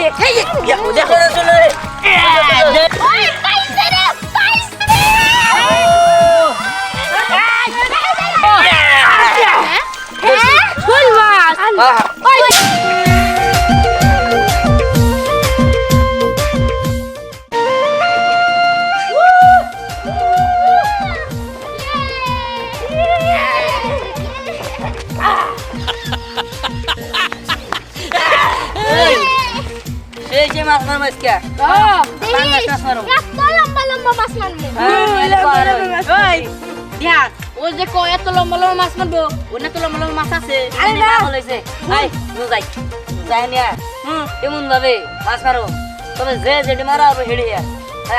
দে এই যে দেখো দেখো চলো ওই আরে না। হইছে। আই নু যাই। যাই নিয়া হুম। এমন ভাবে মাছ মারো। তবে যে যেটি মারা হবে হেড়ে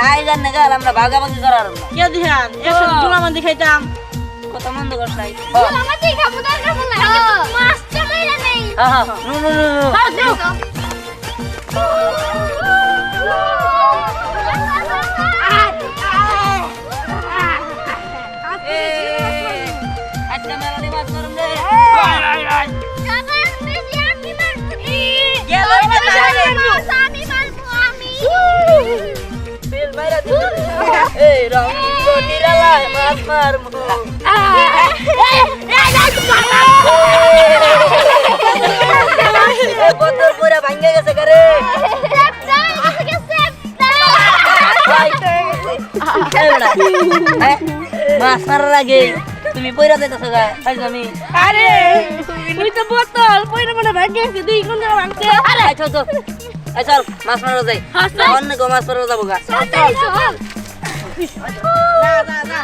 আই জান না গাল আমরা ভাগাভাগি করার না। কে দিহান? একশো দুলা মান দেখাইতাম কত মন্দ করছ নাই আমাদের খাব দরকার বলে মাছটা মাইরা নেই। হ্যাঁ হ্যাঁ। নু নু নু নু বদর পুরা ভাঙ্গে গেছে করে মাছ মারার আগে তুমি পয়রা দিতেছো গা আমি আরে তুই তো বোতল পয়রা মনে গেছে দুই কোন ভাঙতে আরে চল চল। এই চল মাছ মারা যাই। অন্য গো মাছ মারা যাব গা। না না না।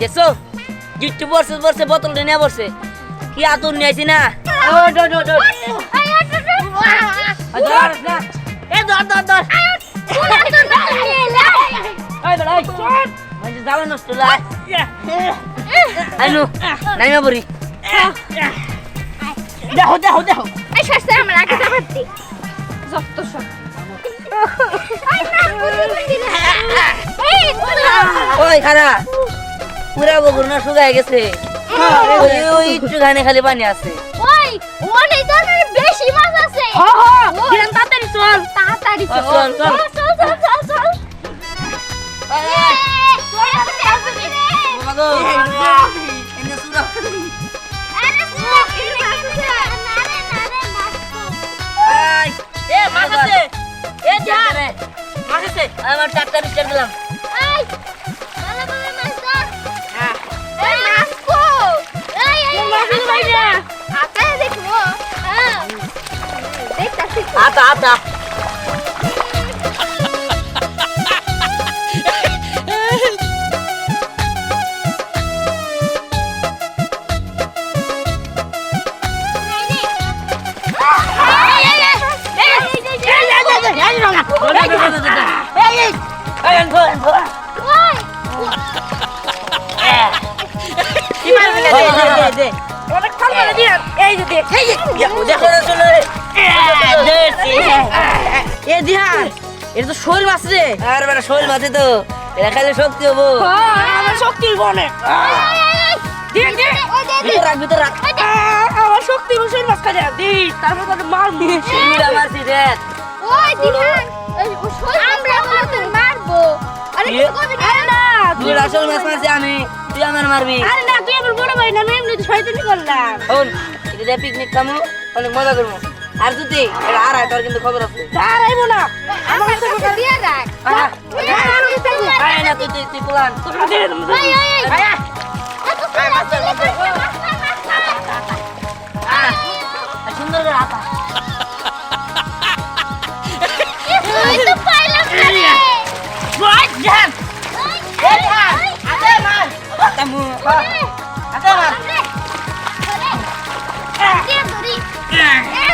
দেখছ? গিট্টু বসে বসে বোতল নিয়ে বসে। কি আতুর নিয়েছি না? মানে ওই খারা পুরা বগুর না শুকায় গেছে ওই খালি পানি আছে অনেক ধরনের বেশি মাছ আছে। হ্যাঁ হ্যাঁ তাড়াতাড়ি চল। তাড়াতাড়ি চল, চল, চল। চল। চল চল চল এই, এই, তোরা দেখতাছি তো। শোল মাছে তো এরা খাইলে শক্তি হব। আমার শক্তি বনে রাখ আমার শক্তি শৈল মাছ খাই দি তারপর তাদের মারবো। শিউরা মারছি দেখ ওই দিহান আমরা মারবো মারবো। আরে কি? করবি না না তুই আসল মাছ মারছি আমি তুই আমার মারবি। আরে না তুই আমার বড় ভাই না আমি এমনি শয়তানি করলাম। শোন এটা পিকনিক খামু অনেক মজা করব। আর যদি এটা আর হয় তোর কিন্তু খবর আছে। দাঁড়াইবো না। আমার কাছে দিয়ে রাখ আহা, ওই আয় না তুই তুই তুই পুলান। ওই ওই আয়া এত সুন্দর ছেলে কাছে মাছ মার মাছ মার আর সুন্দর করে হাতা তুই তো পাইলাম না রে। ভাই জান ওই, এই মাছ আতে মাছ তামু আতে মাছ ধরে, ধরে।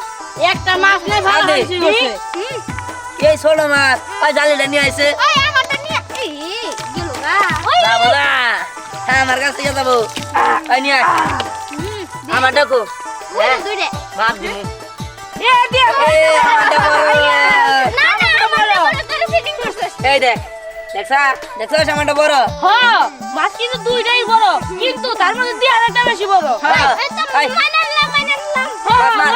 নেই ভালো বসে। এই ছোট মাছ ওই জালিটা নিয়ে আইছে। ওই আমারটা নিয়ে এই গেল গা যাব না। হ্যাঁ আমার কাছ থেকে যাব। ওই নিয়ে আয়। আমার ডাকো। হ্যাঁ? এই দেখ দেখছা? দেখছ সামানটা বড়? হ্যাঁ মাছ কিন্তু দুইটাই বড়। কিন্তু তার মধ্যে দিয়ে আরেকটা বেশি বড়। হ্যাঁ এই তো এই, মানালাম মানালাম হ্যাঁ মাছ,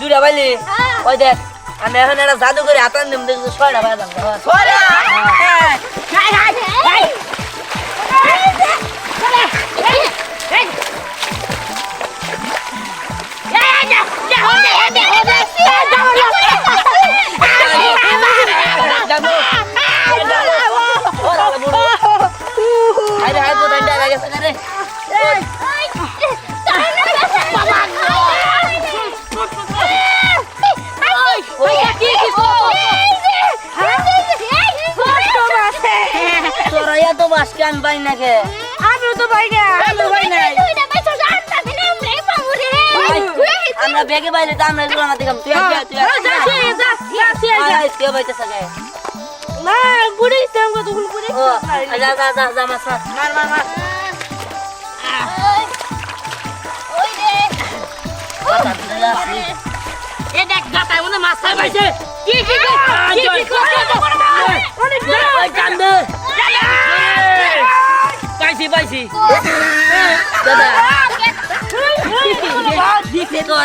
দুটা পাইলি? ওই দেখ আমি এখন একটা জাদু করে হাতান দিম দেখছি ছয়টা পাই দাম ছয়টা হ্যাঁ। যাব বেগে বাইরে তো আমরা এগুলো আমাদের তুই আয়, তুই আয়, যা। যা, যা। আয়, তুই বাইতে থাকে না বুড়ি ইসলাম কত কোন বুড়ি যা যা যা যা মাছ মার মার মার মাথা ধরে আসি। এ দেখ গাতায় মনে মাছ খাই পাইছে কি কি কি কি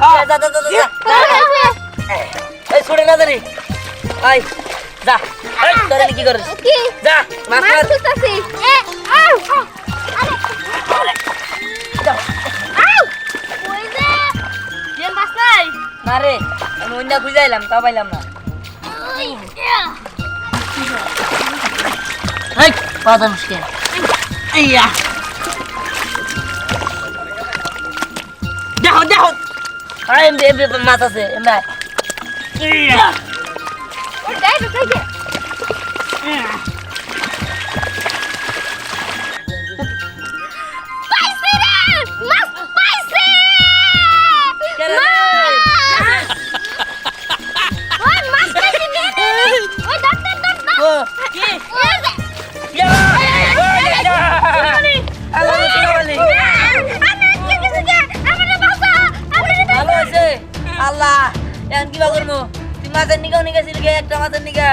যা যা যা যা, যা। এই ছুড়ে না জানি। আই যা। এই তোরা কি করিস যা মাছ মার এর মাছ নাই? না রে আমি অন্য খুঁজে আইলাম তাও পাইলাম না। এই পাতা মুশকিল। ইয়া আরে মাছ আছে এখন কিবা করব? তুই মাছের নিকাও নিকাছিল গে একটা মাছের নিকা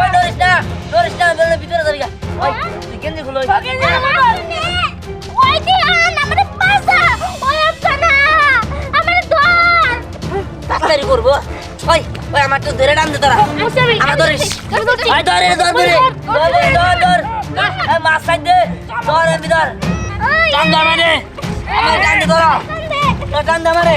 ওই ধরিস না ধরিস না ধরে ভিতরে ধরি গা। ওই তুই কেন খুলো তাড়াতাড়ি করব। ওই ওই আমার তো ধরে টান দে তোরা। আমার ধরিস। ওই ধরে ধর ধরে ধর ধর ধর ধর মাছ সাইড দে ধর এমনি ধর টান দে আমার টান দে তোরা তোরা টান দে আমারে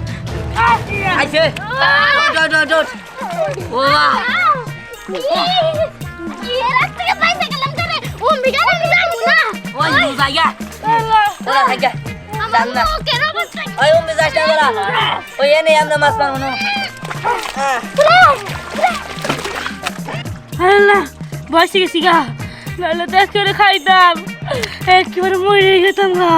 আইছে। ওঠ ওঠ ওঠ ওঠ ও বাবা ওই জায়গা তোরা থাকা জান না। ওই উম্মি যাস না তোরা ওই এনে আমরা মাছ পাবো না। আল্লাহ বসে গেছি গা। নাহলে দেখ করে খাইতাম। একেবারে মরে যেতাম গা।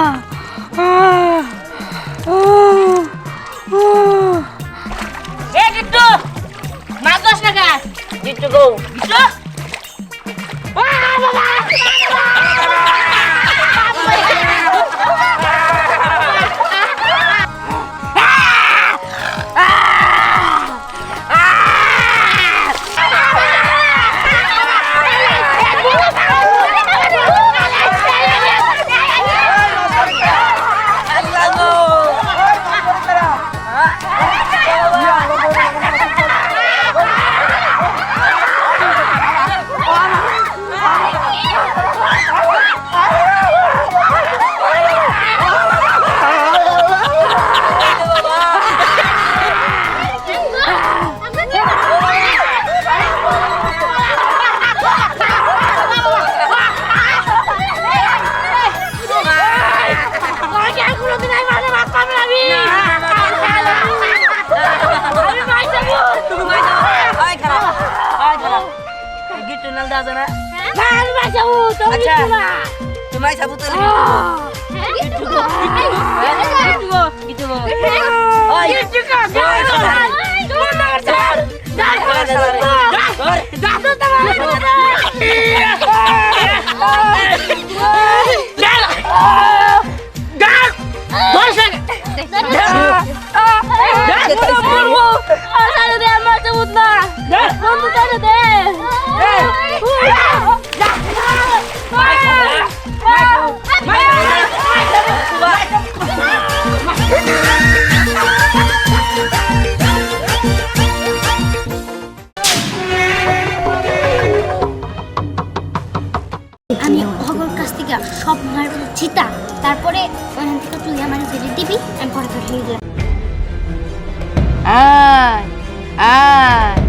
আমি অগর কাছ থেকে সব মারব চিতা। তারপরে ওখান থেকে তুই আমার ফেলে দিবি, আমি পরে হয়ে যাব আয় আয়।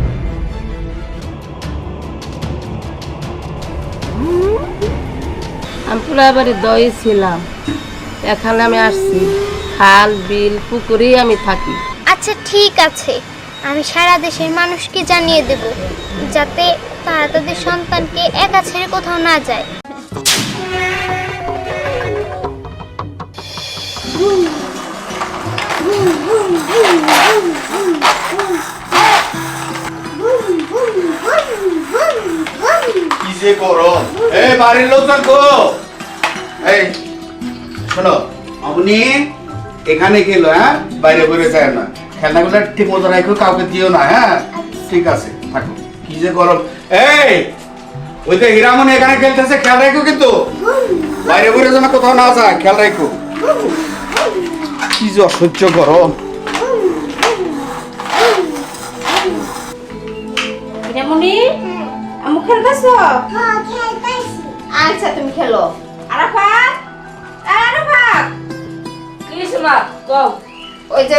আমি ফুলাবাড়ি দই ছিলাম। এখানে আমি আসছি। খাল বিল পুকুরেই আমি থাকি। আচ্ছা ঠিক আছে। আমি সারা দেশের মানুষকে জানিয়ে দেব যাতে তারা তাদের সন্তানকে একা ছেড়ে কোথাও না যায়। যে গরম এই বাড়ির লোকজন গো এই, শোনো আপনি এখানে গেলো হ্যাঁ? বাইরে বেরো যায় না। ঠিক মতো রাখো, কাউকে দিও না হ্যাঁ? ঠিক আছে, থাকো। কি যে গরম। এই, ওই তো হীরামণি এখানে খেলতেছে, খেয়াল রাখো কিন্তু। বাইরে বেরো যেন কোথাও না যায়, খেয়াল রাখো। কি যে অসহ্য গরম। রেমনি আমু খেলতেছ। আচ্ছা তুমি খেলো। আরাফাত আরাফাত। কি মা কও। ওই যে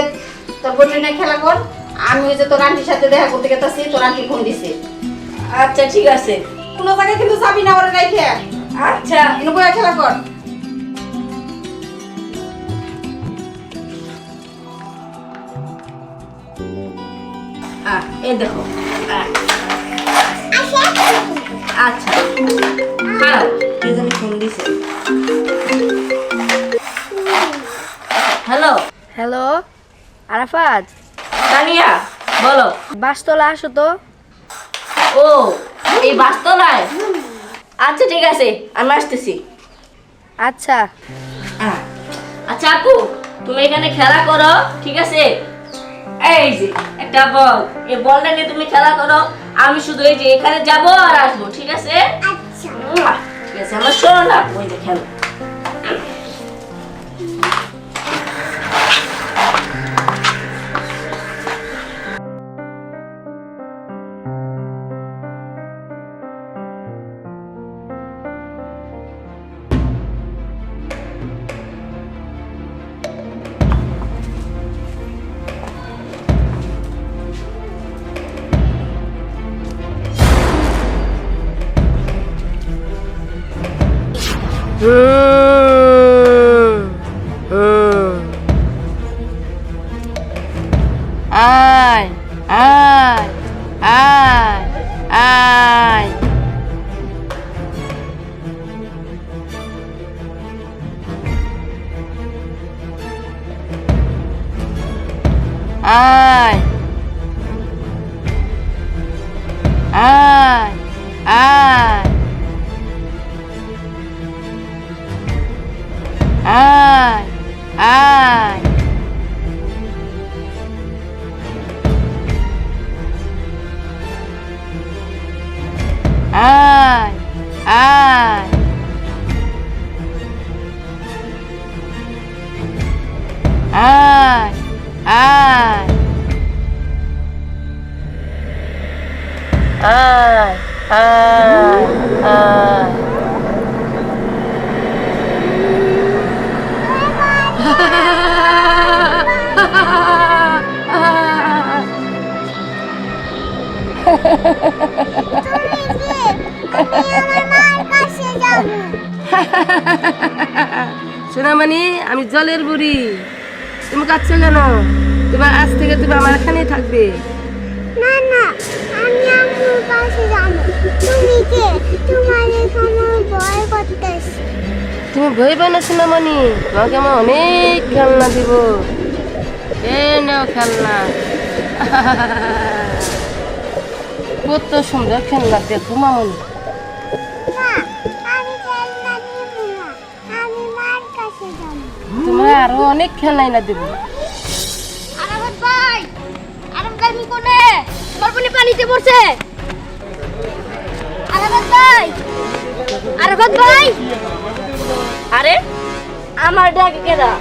তোর বোনের খেলা কর আমি ওই যে তোর আন্টির সাথে দেখা করতে গেতেছি তোর আন্টি ফোন দিছে। আচ্ছা ঠিক আছে। কোনো জায়গায় কিন্তু যাবি না ওরা রাইখে। আচ্ছা। এনে বইয়া খেলা কর। আহ, এই দেখো। আহ। আচ্ছা। খারাপ কে জানি ফোন দিছে। হ্যালো। হ্যালো। আরাফাত। তানিয়া বলো। বাসতলা আসো তো। ও এই বাস্তলায়? আচ্ছা ঠিক আছে আমি আসতেছি। আচ্ছা। আহ, আচ্ছা আপু তুমি এখানে খেলা করো ঠিক আছে? এই যে একটা বল। এই বলটা নিয়ে তুমি খেলা করো। আমি শুধু এই যে এখানে যাব আর আসব ঠিক আছে? আচ্ছা। ঠিক আছে আমার শোনো না ওই যে খেলো। আয় আয় আয় আয় আয় আয় সোনামণি, আমি জলের বুড়ি। তুমি কাচ্ছ কেন? তোমার আজ থেকে তুমি আমার এখানেই থাকবে। কাছে যাব তুমি কে? তোমার এখানে ভয় করতেছি। তুমি ভয় পাই না সোনামণি তোমাকে আমার অনেক খেলনা দিব। এ নাও খেলনা। কত সুন্দর খেলনা দেখো মামনি। তোমার আরও অনেক খেলনা না দেবো। ভাই আরাম কোনে? তোমার পানিতে পড়ছে? আরামত ভাই! আরামত ভাই! আরে? আমার ডাকে কেডা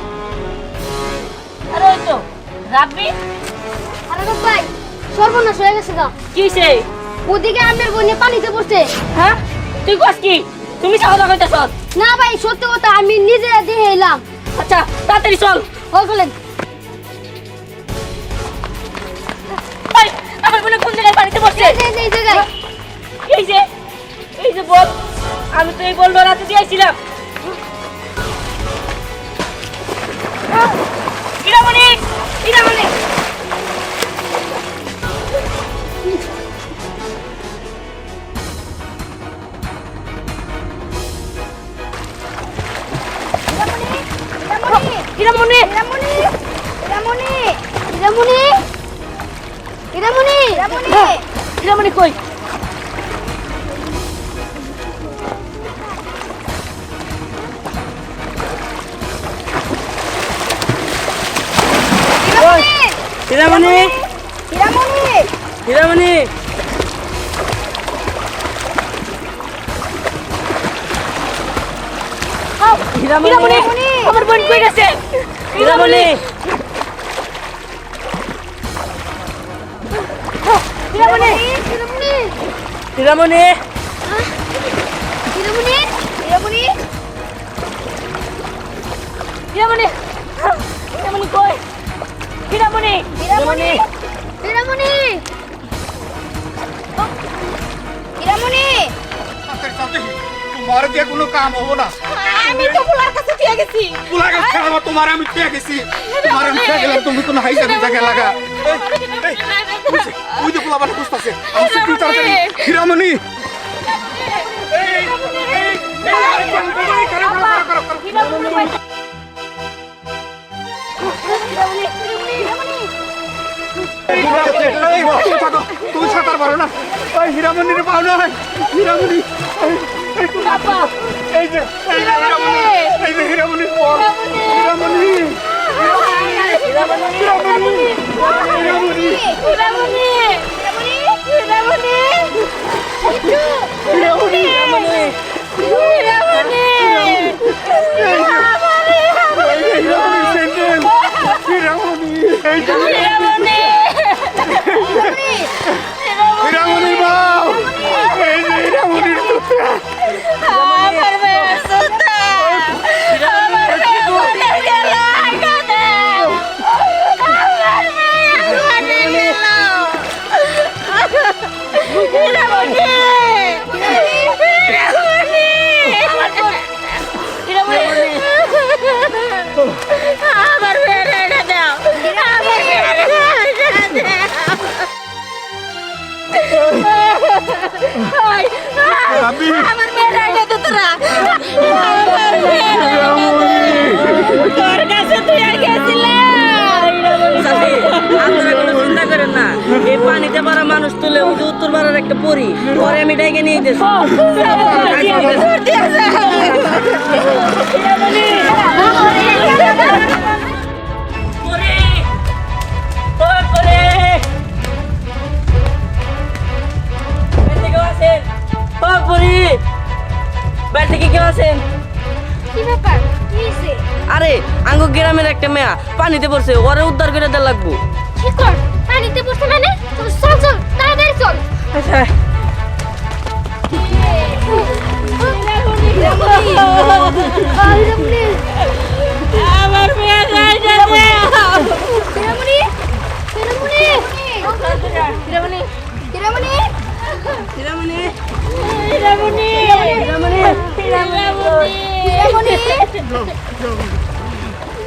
আরে ওই তো রাব্বি? ভাই সর্বনাশ হয়ে গেছে গা। কিসে ওদিকে আমের বোনে পানিতে পড়ছে। হ্যাঁ? তুই কস কি? তুমি সাহস কইতেছ না ভাই সত্যি কথা আমি নিজে দেখে এলাম। আচ্ছা তাড়াতাড়ি চল। ও গেলেন আমার বোনে কোন জায়গায় পানিতে পড়ছে? এই যে, এই জায়গায়। এই যে যে বল আমি তো এই বলল রাতে দিয়েছিলাম। হিরামণি হিরামণি হিরামণি হিরামণি হিরামণি কই? হীরামণি। ইরামণি হীরামণি। হীরামণি। আমার বোন কই গেছে? হীরামণি। ইরামণি হীরামণি। হীরামণি হীরামণি হীরামণি তোমার দিয়ে কোনো কাম হব না আমি তো বুলার কাছে পেয়ে গেছি বুলার কাছে ছাড়া তোমার আমি পেয়ে গেছি তোমার আমি পেয়ে গেলাম তুমি কোনো হাই যাবে জায়গা লাগা ওই যে বুলা বানা খুঁজতেছে আমি সে তুই তাড়াতাড়ি হীরামণি হীরামণি তুমি সাঁতার পারো না ওই হিরামণি এই, যে এই যে হিরামণি এই যে হিরামণির পর Hiramani ইরামণি Tiramos el baúl. Tiramos el baúl. ¡Ah, pero me asusté! পানিতে পারা মানুষ তুলে ওই যে উত্তর পাড়ার একটা পরি। পরে আমি ডেকে নিয়ে যেতেছি বাড়িতে কি কেউ আছেন কি ব্যাপার আরে আঙ্গু গ্রামের একটা মেয়া পানিতে পড়ছে ওরে উদ্ধার করে দেওয়া লাগবো। ঠিক কর? পানিতে পড়ছে মানে? আমার মেয়ে যাই যাবে হিরামণি হিরামণি হিরামণি হিরামণি হিরামণি হিরামণি চার বছর হয়েছে।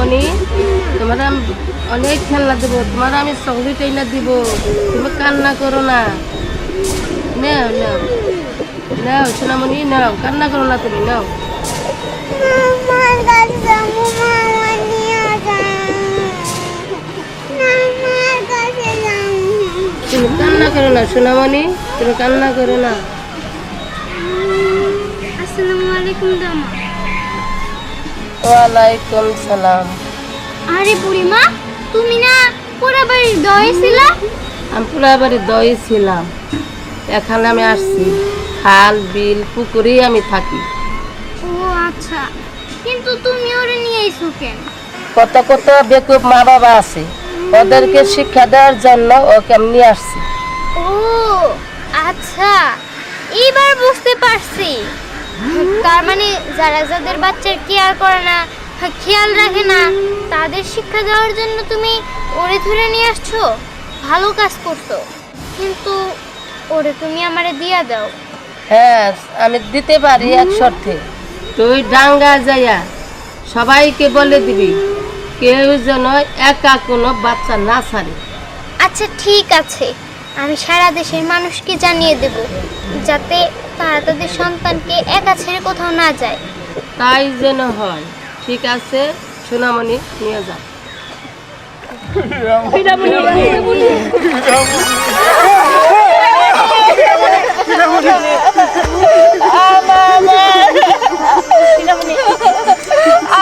নাও তোমার অনেক খেলনা দেবো তোমার আমি চকলেট এনে দিব তুমি কান্না করো না। নাও নাও নাও সোনামণি নাও কান্না করো না তুমি নাও। তুমি কান্না করো না সোনামণি তুমি কান্না করো না। আসসালামু আলাইকুম দামা ওয়ালাইকুম সালাম। আরে বুড়িমা তুমি না পুরা বাড়ির দয়ে ছিলা? আমি পুরা বাড়ি দই ছিলাম। এখানে আমি আসছি। খাল বিল পুকুরেই আমি থাকি। ও আচ্ছা কিন্তু তুমি ওরে নিয়ে এসো কেন? কত কত বেকুব মা বাবা আছে ওদেরকে শিক্ষা দেওয়ার জন্য ওকে আমি নিয়ে আসছি। ও আচ্ছা এবার বুঝতে পারছি। তার মানে যারা যাদের বাচ্চার কেয়ার করে না খেয়াল রাখে না তাদের শিক্ষা দেওয়ার জন্য তুমি ওরে ধরে নিয়ে আসছো ভালো কাজ করছ। কিন্তু ওরে তুমি আমারে দিয়া দাও। হ্যাঁ আমি দিতে পারি এক শর্তে। তুই ডাঙ্গা যাইয়া সবাইকে বলে দিবি কেউ যেন একা কোনো বাচ্চা না ছাড়ে। আচ্ছা ঠিক আছে। আমি সারা দেশের মানুষকে জানিয়ে দেব যাতে তারা তাদের সন্তানকে একা ছেড়ে কোথাও না যায়। তাই যেন হয়। ঠিক আছে সোনামণি নিয়ে যা।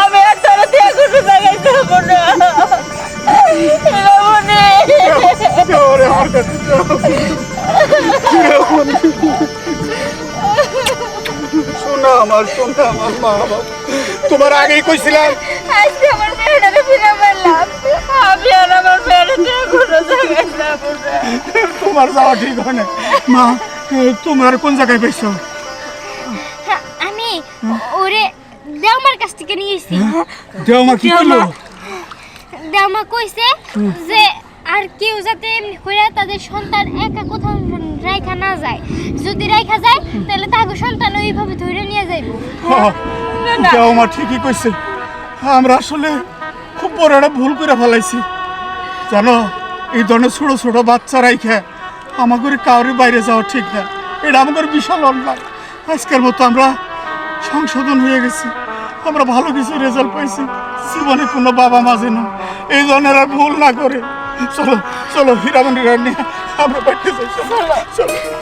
আমি আর তোর দিয়ে কোনো জায়গায় যাব না। ওরে আমার কাছে শোনা আমার শোনা আমার মা বাবা তোমার আগেই কইছিলাম। আজকে আমার মেয়েটাকে ফিরে পেলাম। আমি আর আমার মেয়েটা কোনো জায়গায় যাব না। তোমার যাওয়া ঠিক হয় না মা তোমার কোন জায়গায় পেয়েছ? হ্যাঁ, আমি ওরে দেওমার কাছ থেকে নিয়েছি দেও মা কি করল? দেওমা কইছে যে আর কেউ যাতে এমনি করে তাদের সন্তান একা কোথাও রাইখা না যায়। যদি রাইখা যায়, তাহলে তাকে সন্তান ওইভাবে ধরে নিয়ে যাইব। দেও মা ঠিকই কইছে। আমরা আসলে খুব বড় একটা ভুল করে ফেলাইছি। জানো, এই ধরনের ছোট ছোট বাচ্চা রাইখে আমাদের কাউরে বাইরে যাওয়া ঠিক না। এটা আমাদের বিশাল অন্যায়। আজকের মতো আমরা সংশোধন হয়ে গেছি। আমরা ভালো কিছু রেজাল্ট পাইছি। জীবনে কোনো বাবা মা যেন এই ধরনের ভুল না করে। চলো চলো হীরামণিরা নিয়ে আমরা বাড়িতে চলো চলো।